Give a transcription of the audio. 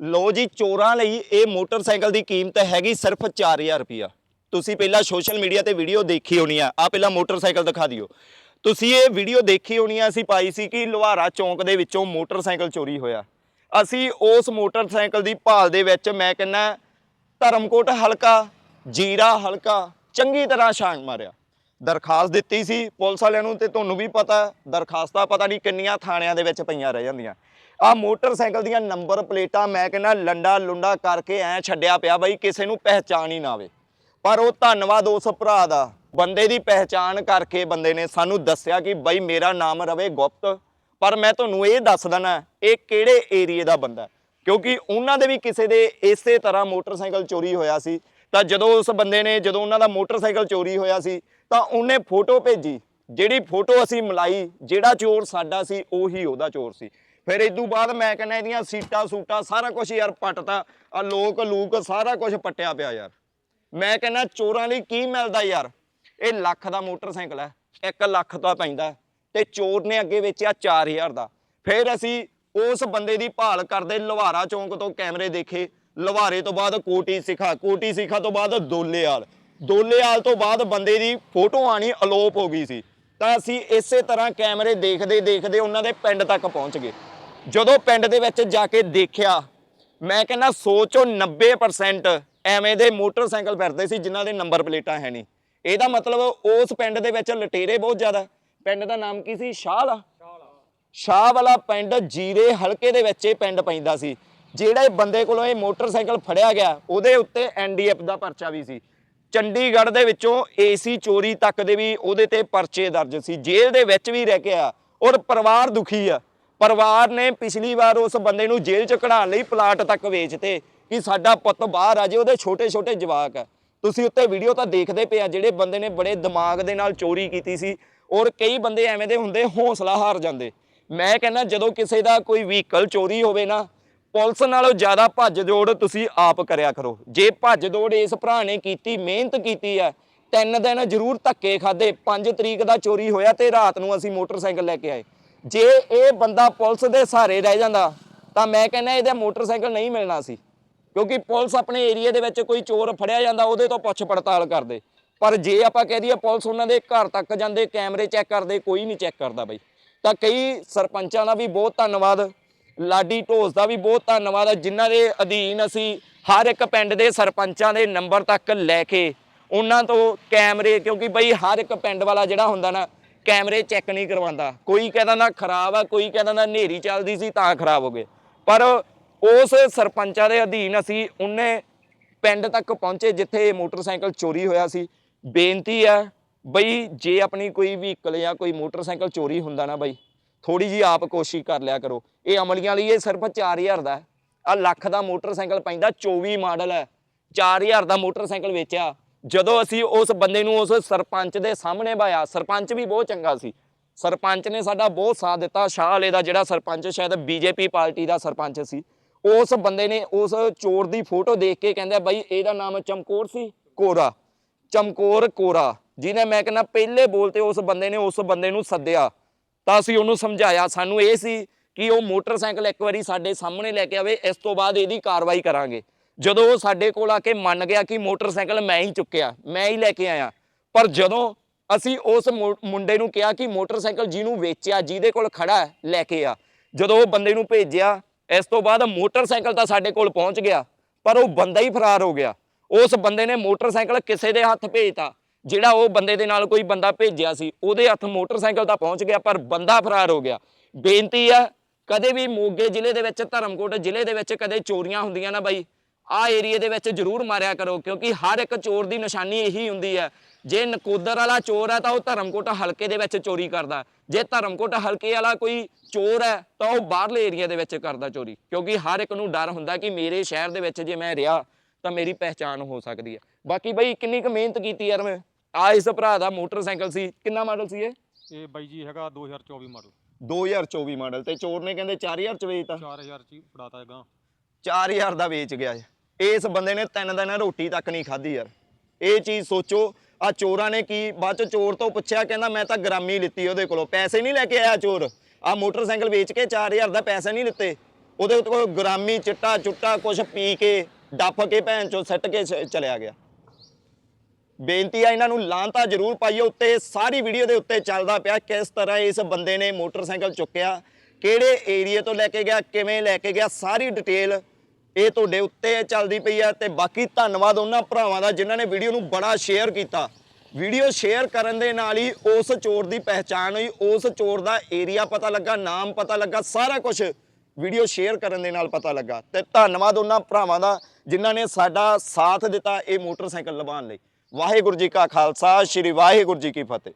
ਲੋ ਜੀ, ਚੋਰਾਂ ਲਈ ਇਹ ਮੋਟਰਸਾਈਕਲ ਦੀ ਕੀਮਤ ਹੈਗੀ ਸਿਰਫ 4000 ਰੁਪਿਆ ਤੁਸੀਂ ਪਹਿਲਾਂ ਸੋਸ਼ਲ ਮੀਡੀਆ ਤੇ ਵੀਡੀਓ ਦੇਖੀ ਹੋਣੀ ਆ। ਆ ਪਹਿਲਾਂ ਮੋਟਰਸਾਈਕਲ ਦਿਖਾ ਦਿਓ। ਤੁਸੀਂ ਇਹ ਵੀਡੀਓ ਦੇਖੀ ਹੋਣੀ ਆ, ਅਸੀਂ ਪਾਈ ਸੀ ਕਿ ਲੁਹਾਰਾ ਚੌਂਕ ਦੇ ਵਿੱਚੋਂ ਮੋਟਰਸਾਈਕਲ ਚੋਰੀ ਹੋਇਆ। ਅਸੀਂ ਉਸ ਮੋਟਰਸਾਈਕਲ ਦੀ ਭਾਲ ਦੇ ਵਿੱਚ ਮੈਂ ਕਹਿੰਦਾ, ਧਰਮਕੋਟ ਹਲਕਾ, ਜੀਰਾ ਹਲਕਾ, ਚੰਗੀ ਤਰ੍ਹਾਂ ਛਾਂਗ ਮਾਰਿਆ। ਦਰਖਾਸਤ ਦਿੱਤੀ ਸੀ ਪੁਲਿਸ ਵਾਲਿਆਂ ਨੂੰ ਤੇ ਤੁਹਾਨੂੰ ਵੀ ਪਤਾ, ਦਰਖਾਸਤਾਂ ਪਤਾ ਨਹੀਂ ਕਿੰਨੀਆਂ ਥਾਣਿਆਂ ਦੇ ਵਿੱਚ ਪਈਆਂ ਰਹਿ ਜਾਂਦੀਆਂ। ਆ ਮੋਟਰਸਾਈਕਲ ਦੀਆਂ ਨੰਬਰ ਪਲੇਟਾਂ ਮੈਂ ਕਹਿੰਦਾ ਲੰਡਾ ਲੁੰਡਾ ਕਰਕੇ ਐ ਛੱਡਿਆ ਪਿਆ ਬਈ, ਕਿਸੇ ਨੂੰ ਪਹਿਚਾਣ ਹੀ ਨਾ ਆਵੇ। ਪਰ ਉਹ ਧੰਨਵਾਦ ਉਸ ਭਰਾ ਦਾ। ਬੰਦੇ ਦੀ ਪਹਿਚਾਣ ਕਰਕੇ ਬੰਦੇ ਨੇ ਸਾਨੂੰ ਦੱਸਿਆ ਕਿ ਬਈ, ਮੇਰਾ ਨਾਮ ਰਵੇ ਗੁਪਤ। ਪਰ ਮੈਂ ਤੁਹਾਨੂੰ ਇਹ ਦੱਸ ਦਣਾ ਇਹ ਕਿਹੜੇ ਏਰੀਏ ਦਾ ਬੰਦਾ ਕਿਉਂਕਿ ਉਹਨਾਂ ਦੇ ਵੀ ਕਿਸੇ ਦੇ ਇਸੇ ਤਰ੍ਹਾਂ ਮੋਟਰਸਾਈਕਲ ਚੋਰੀ ਹੋਇਆ ਸੀ। ਤਾਂ ਜਦੋਂ ਉਸ ਬੰਦੇ ਨੇ, ਜਦੋਂ ਉਹਨਾਂ ਦਾ ਮੋਟਰਸਾਈਕਲ ਚੋਰੀ ਹੋਇਆ ਸੀ, ਤਾਂ ਉਹਨੇ ਫੋਟੋ ਭੇਜੀ। ਜਿਹੜੀ ਫੋਟੋ ਅਸੀਂ ਮਲਾਈ, ਜਿਹੜਾ ਚੋਰ ਸਾਡਾ ਸੀ, ਉਹੀ ਉਹਦਾ ਚੋਰ ਸੀ। ਫਿਰ ਇਦੋਂ ਬਾਅਦ ਮੈਂ ਕਹਿੰਦਾ ਇਹਦੀਆਂ ਸੀਟਾਂ ਸੂਟਾਂ ਸਾਰਾ ਕੁਝ ਯਾਰ ਪੱਟਤਾ। ਆ ਲੋਕ ਲੂਕ ਸਾਰਾ ਕੁਝ ਪੱਟਿਆ ਪਿਆ ਯਾਰ। ਮੈਂ ਕਹਿੰਦਾ ਚੋਰਾਂ ਲਈ ਕੀ ਮਿਲਦਾ ਯਾਰ? ਇਹ ਲੱਖ ਦਾ ਮੋਟਰਸਾਈਕਲ ਹੈ 1 ਲੱਖ ਦਾ ਪੈਂਦਾ ਤੇ ਚੋਰ ਨੇ ਅੱਗੇ ਵੇਚਿਆ 4000 ਦਾ। ਫਿਰ ਅਸੀਂ ਉਸ ਬੰਦੇ ਦੀ ਭਾਲ ਕਰਦੇ ਲਵਾਰਾ ਚੌਂਕ ਤੋਂ ਕੈਮਰੇ ਦੇਖੇ। ਲਵਾਰੇ ਤੋਂ ਬਾਅਦ ਕੋਟੀ ਸਿਖਾ ਕੋਟੀ ਸਿਖਾ ਤੋਂ ਬਾਅਦ ਦੋਲੇਆਲ ਦੋਲੇਆਲ ਤੋਂ ਬਾਅਦ ਬੰਦੇ ਦੀ ਫੋਟੋ ਆਣੀ ਅਲੋਪ ਹੋ ਗਈ ਸੀ। ਤਾਂ ਅਸੀਂ ਇਸੇ ਤਰ੍ਹਾਂ ਕੈਮਰੇ ਦੇਖਦੇ ਦੇਖਦੇ ਉਹਨਾਂ ਦੇ ਪਿੰਡ ਤੱਕ ਪਹੁੰਚ ਗਏ। ਜਦੋਂ ਪਿੰਡ ਦੇ ਵਿੱਚ ਜਾ ਕੇ ਦੇਖਿਆ, ਮੈਂ ਕਹਿੰਦਾ, ਸੋਚੋ 90% ਐਵੇਂ ਦੇ ਮੋਟਰਸਾਈਕਲ ਫਿਰਦੇ ਸੀ ਜਿਨ੍ਹਾਂ ਦੇ ਨੰਬਰ ਪਲੇਟਾਂ ਹੈ ਨਹੀਂ। ਇਹਦਾ ਮਤਲਬ ਉਸ ਪਿੰਡ ਦੇ ਵਿੱਚ ਲਟੇਰੇ ਬਹੁਤ ਜ਼ਿਆਦਾ। ਪਿੰਡ ਦਾ ਨਾਮ ਕੀ ਸੀ? ਸ਼ਾਹਲਾ ਸ਼ਾਹ ਵਾਲਾ ਪਿੰਡ ਜੀਰੇ ਹਲਕੇ ਦੇ ਵਿੱਚ ਇਹ ਪਿੰਡ ਪੈਂਦਾ ਸੀ, ਜਿਹੜੇ ਬੰਦੇ ਕੋਲੋਂ ਇਹ ਮੋਟਰਸਾਈਕਲ ਫੜਿਆ ਗਿਆ, ਉਹਦੇ ਉੱਤੇ ਐਨਡੀਐਫ ਦਾ ਪਰਚਾ ਵੀ ਸੀ। ਚੰਡੀਗੜ੍ਹ ਦੇ ਵਿੱਚੋਂ ਏਸੀ ਚੋਰੀ ਤੱਕ ਦੇ ਵੀ ਉਹਦੇ ਤੇ ਪਰਚੇ ਦਰਜ ਸੀ। ਜੇਲ੍ਹ ਦੇ ਵਿੱਚ ਵੀ ਰਹਿ ਕੇ ਆ ਔਰ ਪਰਿਵਾਰ ਦੁਖੀ ਆ। ਪਰਿਵਾਰ ਨੇ ਪਿਛਲੀ ਵਾਰ ਉਸ ਬੰਦੇ ਨੂੰ ਜੇਲ੍ਹ ਚ ਕਢਾਉਣ ਲਈ ਪਲਾਟ ਤੱਕ ਵੇਚਤੇ ਕਿ ਸਾਡਾ ਪੁੱਤ ਬਾਹਰ ਆ ਜੇ, ਉਹਦੇ ਛੋਟੇ ਛੋਟੇ ਜਵਾਕ ਆ। ਤੁਸੀਂ ਉੱਤੇ ਵੀਡੀਓ ਤਾਂ ਦੇਖਦੇ ਪਏ ਆ, ਜਿਹੜੇ ਬੰਦੇ ਨੇ ਬੜੇ ਦਿਮਾਗ ਦੇ ਨਾਲ ਚੋਰੀ ਕੀਤੀ ਸੀ ਔਰ ਕਈ ਬੰਦੇ ਐਵੇਂ ਦੇ ਹੁੰਦੇ ਹੌਸਲਾ ਹਾਰ ਜਾਂਦੇ। ਮੈਂ ਕਹਿੰਦਾ, ਜਦੋਂ ਕਿਸੇ ਦਾ ਕੋਈ ਵਹੀਕਲ ਚੋਰੀ ਹੋਵੇ ਨਾ, ਪੁਲਿਸ ਨਾਲੋਂ ਜ਼ਿਆਦਾ ਭੱਜ ਦੌੜ ਤੁਸੀਂ ਆਪ ਕਰਿਆ ਕਰੋ। ਜੇ ਭੱਜ ਦੌੜ ਇਸ ਭਰਾ ਨੇ ਕੀਤੀ, ਮਿਹਨਤ ਕੀਤੀ ਹੈ ਤਿੰਨ ਦਿਨ ਜ਼ਰੂਰ ਧੱਕੇ ਖਾਦੇ 5 ਤਰੀਕ ਦਾ ਚੋਰੀ ਹੋਇਆ ਤੇ ਰਾਤ ਨੂੰ ਅਸੀਂ ਮੋਟਰਸਾਈਕਲ ਲੈ ਕੇ ਆਏ। ਜੇ ਇਹ ਬੰਦਾ ਪੁਲਿਸ ਦੇ ਸਹਾਰੇ ਰਹਿ ਜਾਂਦਾ, ਤਾਂ ਮੈਂ ਕਹਿੰਦਾ ਇਹਦਾ ਮੋਟਰਸਾਈਕਲ ਨਹੀਂ ਮਿਲਣਾ ਸੀ। ਕਿਉਂਕਿ ਪੁਲਿਸ ਆਪਣੇ ਏਰੀਆ ਦੇ ਵਿੱਚ ਕੋਈ ਚੋਰ ਫੜਿਆ ਜਾਂਦਾ, ਉਹਦੇ ਤੋਂ ਪੁੱਛ ਪੜਤਾਲ ਕਰਦੇ। ਪਰ ਜੇ ਆਪਾਂ ਕਹਿ ਦਈਏ ਪੁਲਿਸ ਉਹਨਾਂ ਦੇ ਘਰ ਤੱਕ ਜਾਂਦੇ, ਕੈਮਰੇ ਚੈੱਕ ਕਰਦੇ, ਕੋਈ ਨਹੀਂ ਚੈੱਕ ਕਰਦਾ ਬਈ। ਤਾਂ ਕਈ ਸਰਪੰਚਾਂ ਦਾ ਵੀ ਬਹੁਤ ਧੰਨਵਾਦ, ਲਾਡੀ ਢੋਸ ਦਾ ਵੀ ਬਹੁਤ ਧੰਨਵਾਦ ਹੈ ਜਿਨ੍ਹਾਂ ਦੇ ਅਧੀਨ ਅਸੀਂ ਹਰ ਇੱਕ ਪਿੰਡ ਦੇ ਸਰਪੰਚਾਂ ਦੇ ਨੰਬਰ ਤੱਕ ਲੈ ਕੇ ਉਹਨਾਂ ਤੋਂ ਕੈਮਰੇ, ਕਿਉਂਕਿ ਬਈ ਹਰ ਇੱਕ ਪਿੰਡ ਵਾਲਾ ਜਿਹੜਾ ਹੁੰਦਾ ਨਾ ਕੈਮਰੇ ਚੈੱਕ ਨਹੀਂ ਕਰਵਾਉਂਦਾ। ਕੋਈ ਕਹਿੰਦਾ ਨਾ ਖਰਾਬ ਆ, ਕੋਈ ਕਹਿੰਦਾ ਨਾ ਹਨੇਰੀ ਚੱਲਦੀ ਸੀ ਤਾਂ ਖਰਾਬ ਹੋ ਗਏ। ਪਰ ਉਸ ਸਰਪੰਚਾਂ ਦੇ ਅਧੀਨ ਅਸੀਂ ਉਹਨੇ ਪਿੰਡ ਤੱਕ ਪਹੁੰਚੇ ਜਿੱਥੇ ਇਹ ਮੋਟਰਸਾਈਕਲ ਚੋਰੀ ਹੋਇਆ ਸੀ। ਬੇਨਤੀ ਹੈ ਬਈ, ਜੇ ਆਪਣੀ ਕੋਈ ਵਹੀਕਲ ਜਾਂ ਕੋਈ ਮੋਟਰਸਾਈਕਲ ਚੋਰੀ ਹੁੰਦਾ ਨਾ ਬਈ ਥੋੜੀ ਜੀ ਆਪ ਕੋਸ਼ਿਸ਼ ਕਰ ਲਿਆ ਕਰੋ। ਇਹ ਅਮਲੀਆਂ ਲਈ ਇਹ ਸਿਰਫ 4000 ਦਾ ਆ ਲੱਖ ਦਾ ਮੋਟਰਸਾਈਕਲ ਪੈਂਦਾ 24 ਮਾਡਲ ਹੈ। 4000 ਦਾ ਮੋਟਰਸਾਈਕਲ ਵੇਚਿਆ। ਜਦੋਂ ਅਸੀਂ ਉਸ ਬੰਦੇ ਨੂੰ ਉਸ ਸਰਪੰਚ ਦੇ ਸਾਹਮਣੇ ਬਾਇਆ, ਸਰਪੰਚ ਵੀ ਬਹੁਤ ਚੰਗਾ ਸੀ। ਸਰਪੰਚ ਨੇ ਸਾਡਾ ਬਹੁਤ ਸਾਥ ਦਿੱਤਾ। ਸ਼ਾਹ ਵਾਲੇ ਦਾ ਜਿਹੜਾ ਸਰਪੰਚ, ਸ਼ਾਇਦ ਬੀਜੇਪੀ ਪਾਰਟੀ ਦਾ ਸਰਪੰਚ ਸੀ। ਉਸ ਬੰਦੇ ਨੇ ਉਸ ਚੋਰ ਦੀ ਫੋਟੋ ਦੇਖ ਕੇ ਕਹਿੰਦਾ ਬਾਈ, ਇਹਦਾ ਨਾਮ ਚਮਕੌਰ ਸੀ? ਕੋਰਾ। ਚਮਕੌਰ ਕੋਰਾ। ਜਿਹਨੇ ਮੈਂ ਕਹਿੰਦਾ, ਪਹਿਲੇ ਬੋਲ ਤੇ ਉਸ ਬੰਦੇ ਨੇ ਉਸ ਬੰਦੇ ਨੂੰ ਸੱਦਿਆ। ਤਾਂ ਅਸੀਂ ਉਹਨੂੰ ਸਮਝਾਇਆ। ਸਾਨੂੰ ਇਹ ਸੀ ਕਿ ਉਹ ਮੋਟਰਸਾਈਕਲ ਇੱਕ ਵਾਰੀ ਸਾਡੇ ਸਾਹਮਣੇ ਲੈ ਕੇ ਆਵੇ। ਇਸ ਤੋਂ ਬਾਅਦ ਇਹਦੀ ਕਾਰਵਾਈ ਕਰਾਂਗੇ। ਜਦੋਂ ਉਹ ਸਾਡੇ ਕੋਲ ਆ ਕੇ ਮੰਨ ਗਿਆ ਕਿ ਮੋਟਰਸਾਈਕਲ ਮੈਂ ਹੀ ਚੁੱਕਿਆ, ਮੈਂ ਹੀ ਲੈ ਕੇ ਆਇਆ। ਪਰ ਜਦੋਂ ਅਸੀਂ ਉਸ ਮੁੰਡੇ ਨੂੰ ਕਿਹਾ ਕਿ ਮੋਟਰਸਾਈਕਲ ਜਿਹਨੂੰ ਵੇਚਿਆ, ਜਿਹਦੇ ਕੋਲ ਖੜਾ ਲੈ ਕੇ ਆ। ਜਦੋਂ ਉਹ ਬੰਦੇ ਨੂੰ ਭੇਜਿਆ, ਇਸ ਤੋਂ ਬਾਅਦ ਮੋਟਰਸਾਈਕਲ ਤਾਂ ਸਾਡੇ ਕੋਲ ਪਹੁੰਚ ਗਿਆ, ਪਰ ਉਹ ਬੰਦਾ ਹੀ ਫਰਾਰ ਹੋ ਗਿਆ। ਉਸ ਬੰਦੇ ਨੇ ਮੋਟਰਸਾਈਕਲ ਕਿਸੇ ਦੇ ਹੱਥ ਭੇਜਤਾ, ਜਿਹੜਾ ਉਹ ਬੰਦੇ ਦੇ ਨਾਲ ਕੋਈ ਬੰਦਾ ਭੇਜਿਆ ਸੀ, ਉਹਦੇ ਹੱਥ ਮੋਟਰਸਾਈਕਲ ਤਾਂ ਪਹੁੰਚ ਗਿਆ, ਪਰ ਬੰਦਾ ਫਰਾਰ ਹੋ ਗਿਆ। ਬੇਨਤੀ ਆ ਕਦੇ ਵੀ ਮੋਗੇ ਜ਼ਿਲ੍ਹੇ ਦੇ ਵਿੱਚ, ਧਰਮਕੋਟ ਜ਼ਿਲ੍ਹੇ ਦੇ ਵਿੱਚ ਕਦੇ ਚੋਰੀਆਂ ਹੁੰਦੀਆਂ ਨਾ ਬਾਈ। ਆ ਏਰੀਏ ਦੇ ਵਿੱਚ ਜ਼ਰੂਰ ਮਾਰਿਆ ਕਰੋ ਕਿਉਂਕਿ ਹਰ ਇੱਕ ਚੋਰ ਦੀ ਨਿਸ਼ਾਨੀ ਇਹੀ ਹੁੰਦੀ ਹੈ। ਜੇ ਨਕੋਦਰ ਵਾਲਾ ਚੋਰ ਹੈ ਤਾਂ ਉਹ ਧਰਮਕੋਟ ਹਲਕੇ ਦੇ ਵਿੱਚ ਚੋਰੀ ਕਰਦਾ। ਜੇ ਧਰਮਕੋਟ ਹਲਕੇ ਵਾਲਾ ਕੋਈ ਚੋਰ ਹੈ ਤਾਂ ਉਹ ਬਾਹਰਲੇ ਏਰੀਆ ਦੇ ਵਿੱਚ ਕਰਦਾ ਚੋਰੀ। ਕਿਉਂਕਿ ਹਰ ਇੱਕ ਨੂੰ ਡਰ ਹੁੰਦਾ ਕਿ ਮੇਰੇ ਸ਼ਹਿਰ ਦੇ ਵਿੱਚ ਜੇ ਮੈਂ ਰਿਹਾ ਤਾਂ ਮੇਰੀ ਪਹਿਚਾਣ ਹੋ ਸਕਦੀ ਹੈ। ਬਾਕੀ ਬਈ ਕਿੰਨੀ ਕੁ ਮਿਹਨਤ ਕੀਤੀ ਯਾਰ ਮੈਂ। ਆ ਇਸ ਭਰਾ ਦਾ ਮੋਟਰਸਾਈਕਲ ਸੀ। ਕਿੰਨਾ ਮਾਡਲ ਸੀ ਇਹ? ਇਹ ਬਾਈ ਜੀ ਹੈਗਾ 2024 ਮਾਡਲ 2024 ਮਾਡਲ ਤੇ ਚੋਰ ਨੇ ਕਹਿੰਦੇ 4000 ਚ ਵੇਚਤਾ। 4000 ਚ ਹੀ ਫੜਾਤਾ ਹੈਗਾ। 4000 ਦਾ ਵੇਚ ਗਿਆ ਜੀ। ਇਸ ਬੰਦੇ ਨੇ ਤਿੰਨ ਦਿਨ ਰੋਟੀ ਤੱਕ ਨਹੀਂ ਖਾਧੀ ਯਾਰ। ਇਹ ਚੀਜ਼ ਸੋਚੋ ਆ ਚੋਰਾਂ ਨੇ ਕੀ, ਬਾਅਦ ਚ ਚੋਰ ਤੋਂ ਪੁੱਛਿਆ, ਕਹਿੰਦਾ ਮੈਂ ਤਾਂ ਗ੍ਰਾਮੀ ਲਿੱਤੀ ਉਹਦੇ ਕੋਲੋਂ, ਪੈਸੇ ਨਹੀਂ ਲੈ ਕੇ ਆਇਆ ਚੋਰ। ਆ ਮੋਟਰਸਾਈਕਲ ਵੇਚ ਕੇ 4000 ਦਾ ਪੈਸੇ ਨਹੀਂ ਲਿੱਤੇ। ਉਹਦੇ ਉੱਤੇ ਕੋਈ ਗ੍ਰਾਮੀ ਚਿੱਟਾ ਚੁੱਟਾ ਕੁਝ ਪੀ ਕੇ, ਡੱਫ ਕੇ ਭੈਣ ਚੋਂ ਸੱਟ ਕੇ ਚਲਿਆ ਗਿਆ। ਬੇਨਤੀ ਆ ਇਹਨਾਂ ਨੂੰ, ਲਾਂਤਾ ਜ਼ਰੂਰ ਪਾਈਓ, ਉੱਤੇ ਸਾਰੀ ਵੀਡੀਓ ਦੇ ਉੱਤੇ ਚੱਲਦਾ ਪਿਆ ਕਿਸ ਤਰ੍ਹਾਂ ਇਸ ਬੰਦੇ ਨੇ ਮੋਟਰਸਾਈਕਲ ਚੁੱਕਿਆ, ਕਿਹੜੇ ਏਰੀਏ ਤੋਂ ਲੈ ਕੇ ਗਿਆ, ਕਿਵੇਂ ਲੈ ਕੇ ਗਿਆ, ਸਾਰੀ ਡਿਟੇਲ ਇਹ ਤੁਹਾਡੇ ਉੱਤੇ ਚੱਲਦੀ ਪਈ ਹੈ ਤੇ ਬਾਕੀ ਧੰਨਵਾਦ ਉਹਨਾਂ ਭਰਾਵਾਂ ਦਾ ਜਿਨ੍ਹਾਂ ਨੇ ਵੀਡੀਓ ਨੂੰ ਬੜਾ ਸ਼ੇਅਰ ਕੀਤਾ। ਵੀਡੀਓ ਸ਼ੇਅਰ ਕਰਨ ਦੇ ਨਾਲ ਹੀ ਉਸ ਚੋਰ ਦੀ ਪਹਿਚਾਣ ਹੋਈ, ਉਸ ਚੋਰ ਦਾ ਏਰੀਆ ਪਤਾ ਲੱਗਾ, ਨਾਮ ਪਤਾ ਲੱਗਾ, ਸਾਰਾ ਕੁਝ ਵੀਡੀਓ ਸ਼ੇਅਰ ਕਰਨ ਦੇ ਨਾਲ ਪਤਾ ਲੱਗਾ। ਤੇ ਧੰਨਵਾਦ ਉਹਨਾਂ ਭਰਾਵਾਂ ਦਾ ਜਿਨ੍ਹਾਂ ਨੇ ਸਾਡਾ ਸਾਥ ਦਿੱਤਾ ਇਹ ਮੋਟਰਸਾਈਕਲ ਲਵਾਉਣ ਲਈ। ਵਾਹਿਗੁਰੂ ਜੀ ਕਾ ਖਾਲਸਾ, ਸ੍ਰੀ ਵਾਹਿਗੁਰੂ ਜੀ ਕੀ ਫਤਿਹ।